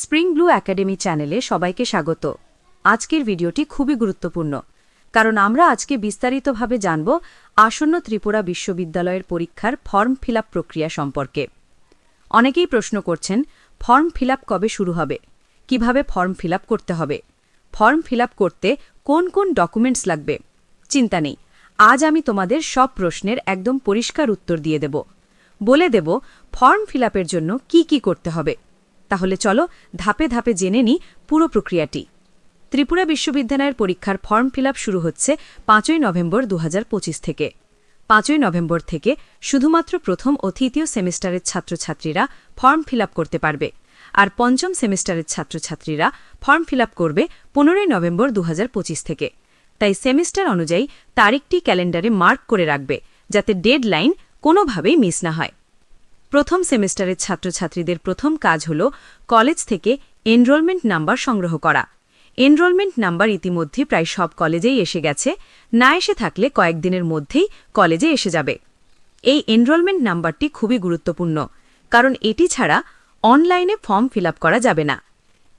Spring Blue academy চ্যানেলে সবাইকে স্বাগত। আজকের ভিডিওটি খুবই গুরুত্বপূর্ণ, কারণ আমরা আজকে বিস্তারিতভাবে জানব আসন্ন ত্রিপুরা বিশ্ববিদ্যালয়ের পরীক্ষার ফর্ম ফিল প্রক্রিয়া সম্পর্কে। অনেকেই প্রশ্ন করছেন, ফর্ম ফিল কবে শুরু হবে? কীভাবে ফর্ম ফিল করতে হবে? ফর্ম ফিল করতে কোন কোন ডকুমেন্টস লাগবে? চিন্তা নেই, আজ আমি তোমাদের সব প্রশ্নের একদম পরিষ্কার উত্তর দিয়ে দেব। বলে দেব, ফর্ম ফিল জন্য কি কি করতে হবে? তাহলে চলো ধাপে ধাপে জেনে নিই পুরো প্রক্রিয়াটি। ত্রিপুরা বিশ্ববিদ্যালয়ের পরীক্ষার ফর্ম ফিল শুরু হচ্ছে পাঁচই নভেম্বর দু হাজার পঁচিশ থেকে। পাঁচই নভেম্বর থেকে শুধুমাত্র প্রথম ও তৃতীয় সেমিস্টারের ছাত্রছাত্রীরা ফর্ম ফিল করতে পারবে আর পঞ্চম সেমিস্টারের ছাত্রছাত্রীরা ফর্ম ফিল করবে পনেরোই নভেম্বর দু হাজার পঁচিশ থেকে। তাই সেমিস্টার অনুযায়ী তারিখটি ক্যালেন্ডারে মার্ক করে রাখবে যাতে ডেড লাইন কোনোভাবেই মিস না হয়। প্রথম সেমিস্টারের ছাত্রছাত্রীদের প্রথম কাজ হল কলেজ থেকে এনরোলমেন্ট নাম্বার সংগ্রহ করা। এনরোলমেন্ট নাম্বার ইতিমধ্যে প্রায় সব কলেজেই এসে গেছে। না এসে থাকলে কয়েকদিনের মধ্যেই কলেজে এসে যাবে। এই এনরোলমেন্ট নাম্বারটি খুবই গুরুত্বপূর্ণ, কারণ এটি ছাড়া অনলাইনে ফর্ম ফিল করা যাবে না।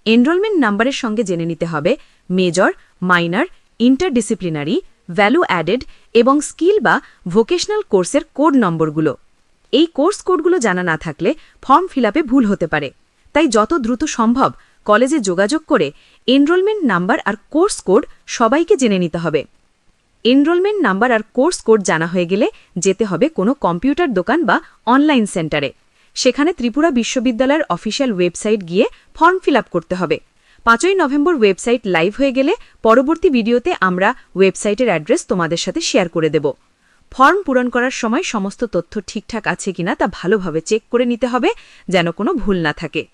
এনরোলমেন্ট নাম্বারের সঙ্গে জেনে নিতে হবে major, minor, interdisciplinary, value added এবং স্কিল বা ভোকেশনাল কোর্সের কোড নম্বরগুলো। এই কোর্স কোডগুলো জানা না থাকলে ফর্ম ফিল ভুল হতে পারে। তাই যত দ্রুত সম্ভব কলেজে যোগাযোগ করে এনরোলমেন্ট নাম্বার আর কোর্স কোড সবাইকে জেনে নিতে হবে। এনরোলমেন্ট নাম্বার আর কোর্স কোড জানা হয়ে গেলে যেতে হবে কোনো কম্পিউটার দোকান বা অনলাইন সেন্টারে। সেখানে ত্রিপুরা বিশ্ববিদ্যালয়ের অফিসিয়াল ওয়েবসাইট গিয়ে ফর্ম ফিল করতে হবে। পাঁচই নভেম্বর ওয়েবসাইট লাইভ হয়ে গেলে পরবর্তী ভিডিওতে আমরা ওয়েবসাইটের অ্যাড্রেস তোমাদের সাথে শেয়ার করে দেব। ফর্ম পূরণ করার সময় সমস্ত তথ্য ঠিকঠাক আছে কিনা তা ভালোভাবে চেক করে নিতে হবে, যেন কোনো ভুল না থাকে।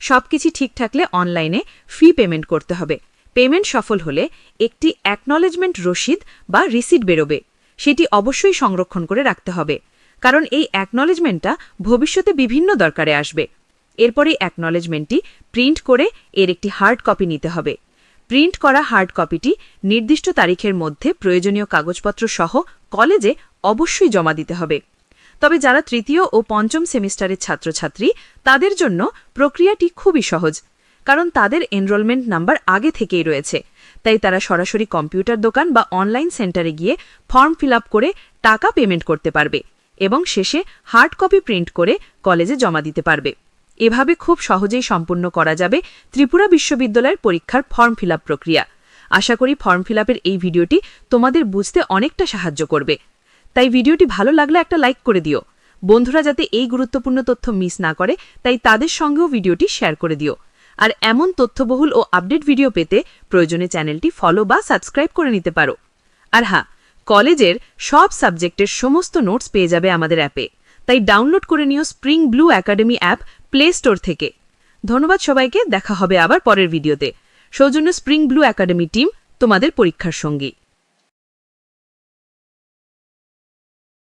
সবকিছু ঠিক থাকলে অনলাইনে ফি পেমেন্ট করতে হবে। পেমেন্ট সফল হলে একটি অ্যাকনলেজমেন্ট রসিদ বা রিসিট বেরোবে। সেটি অবশ্যই সংরক্ষণ করে রাখতে হবে। কারণ এই অ্যাকনলেজমেন্টটা ভবিষ্যতে বিভিন্ন দরকারে আসবে। এরপরে অ্যাকনলেজমেন্টটি প্রিন্ট করে এর একটি হার্ড কপি নিতে হবে। প্রিন্ট করা হার্ড কপিটি নির্দিষ্ট তারিখের মধ্যে প্রয়োজনীয় কাগজপত্র সহ কলেজে অবশ্যই জমা দিতে হবে। তবে যারা তৃতীয় ও পঞ্চম সেমিস্টারের ছাত্রছাত্রী, তাদের জন্য প্রক্রিয়াটি খুবই সহজ, কারণ তাদের এনরোলমেন্ট নাম্বার আগে থেকেই রয়েছে। তাই তারা সরাসরি কম্পিউটার দোকান বা অনলাইন সেন্টারে গিয়ে ফর্ম ফিল করে টাকা পেমেন্ট করতে পারবে এবং শেষে হার্ড কপি প্রিন্ট করে কলেজে জমা দিতে পারবে। এভাবে খুব সহজেই সম্পূর্ণ করা যাবে ত্রিপুরা বিশ্ববিদ্যালয়ের পরীক্ষার ফর্ম ফিল প্রক্রিয়া। আশা করি ফর্ম ফিল এই ভিডিওটি তোমাদের বুঝতে অনেকটা সাহায্য করবে। তাই ভিডিওটি ভালো লাগলে একটা লাইক করে দিও। বন্ধুরা যাতে এই গুরুত্বপূর্ণ তথ্য মিস না করে, তাই তাদের সঙ্গেও ভিডিওটি শেয়ার করে দিও। আর এমন তথ্যবহুল ও আপডেট ভিডিও পেতে প্রয়োজনে চ্যানেলটি ফলো বা সাবস্ক্রাইব করে নিতে পারো। আর হ্যাঁ কলেজের সব সাবজেক্টের সমস্ত নোটস পেয়ে যাবে আমাদের অ্যাপে। তাই ডাউনলোড করে নিও Spring Blue Academy app Play Store থেকে। ধন্যবাদ সবাইকে, দেখা হবে আবার পরের ভিডিওতে সৌজন্য স্প্রিং ব্লু একাডেমি টিম তোমাদের পরীক্ষার সঙ্গী।